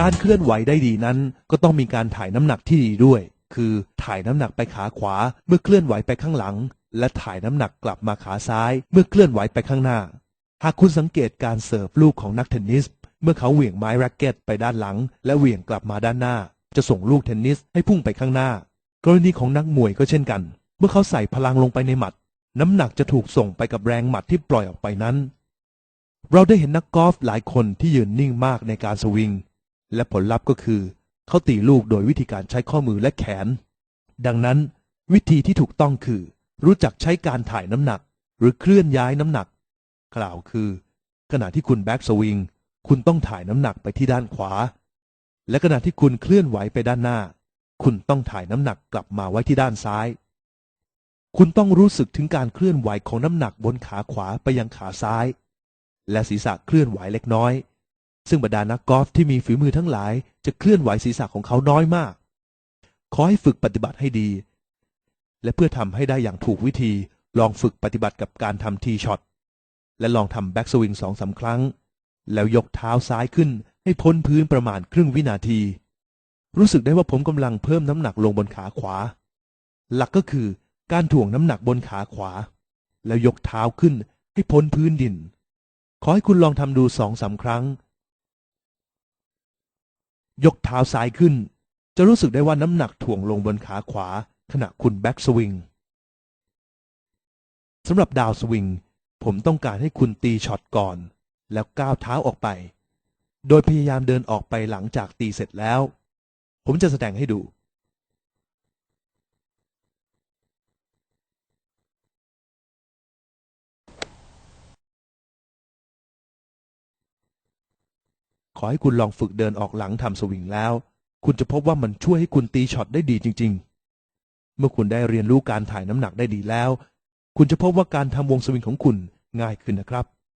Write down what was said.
การเคลื่อนไหวได้ดีนั้น ก็ต้องมีการถ่ายน้ำหนักที่ดีด้วย คือถ่ายน้ำหนักไปขาขวาเมื่อเคลื่อนไหวไปข้างหลัง และถ่ายน้ำหนักกลับมาขาซ้าย เมื่อเคลื่อนไหวไปข้างหน้า หากคุณสังเกตการเสิร์ฟลูกของนักเทนนิส เมื่อเขาเหวี่ยงไม้แร็กเก็ตไปด้านหลัง และเหวี่ยงกลับมาด้านหน้า จะส่งลูกเทนนิสให้พุ่งไปข้างหน้า กรณีของนักมวยก็เช่นกัน เมื่อเขาใส่พลังลงไปในหมัด น้ำหนักจะถูกส่งไปกับแรงหมัดที่ปล่อยออกไปนั้นเราได้เห็นนักกอล์ฟหลายคนที่ยืนนิ่งมากในการสวิง และผลลัพธ์ก็คือ เขาตีลูกโดยวิธีการใช้ข้อมือและแขน ดังนั้น วิธีที่ถูกต้องคือ รู้จักใช้การถ่ายน้ำหนัก หรือเคลื่อนย้ายน้ำหนัก กล่าวคือ ขณะที่คุณแบ็กสวิงคุณต้องถ่ายน้ำหนักไปที่ด้านขวา และขณะที่คุณเคลื่อนไหวไปด้านหน้า คุณต้องถ่ายน้ำหนักกลับมาไว้ที่ด้านซ้าย คุณต้องรู้สึกถึงการเคลื่อนไหวของน้ำหนักบนขาขวาไปยังขาซ้าย และศีรษะเคลื่อนไหวเล็กน้อย ซึ่งบรรดานักกอล์ฟที่มีฝีมือทั้งหลาย จะเคลื่อนไหวศีรษะของเขาน้อยมาก ขอให้ฝึกปฏิบัติให้ดี และเพื่อทำให้ได้อย่างถูกวิธี ลองฝึกปฏิบัติกับการทำทีช็อต และลองทำแบ็กสวิงสองสาครั้ง แล้วยกเท้าซ้ายขึ้นให้พ้นพื้นประมาณครึ่งวินาที รู้สึกได้ว่าผมกำลังเพิ่มน้ำหนักลงบนขาขวา หลักก็คือการถ่วงน้ำหนักบนขาขวา แล้วยกเท้าขึ้นให้พ้นพื้นดิน ขอให้คุณลองทำดูสองสาครั้ง ยกเท้าซ้ายขึ้น จะรู้สึกได้ว่าน้ำหนักถ่วงลงบนขาขวาขณะคุณแบ็กสวิงสำหรับดาวสวิง ผมต้องการให้คุณตีช็อตก่อน แล้วก้าวเท้าออกไป โดยพยายามเดินออกไปหลังจากตีเสร็จแล้ว ผมจะแสดงให้ดู ขอให้คุณลองฝึกเดินออกหลังทำสวิงแล้ว คุณจะพบว่ามันช่วยให้คุณตีช็อตได้ดีจริง ๆ เมื่อคุณได้เรียนรู้การถ่ายน้ำหนักได้ดีแล้ว คุณจะพบว่าการทำวงสวิงของคุณง่ายขึ้นนะครับ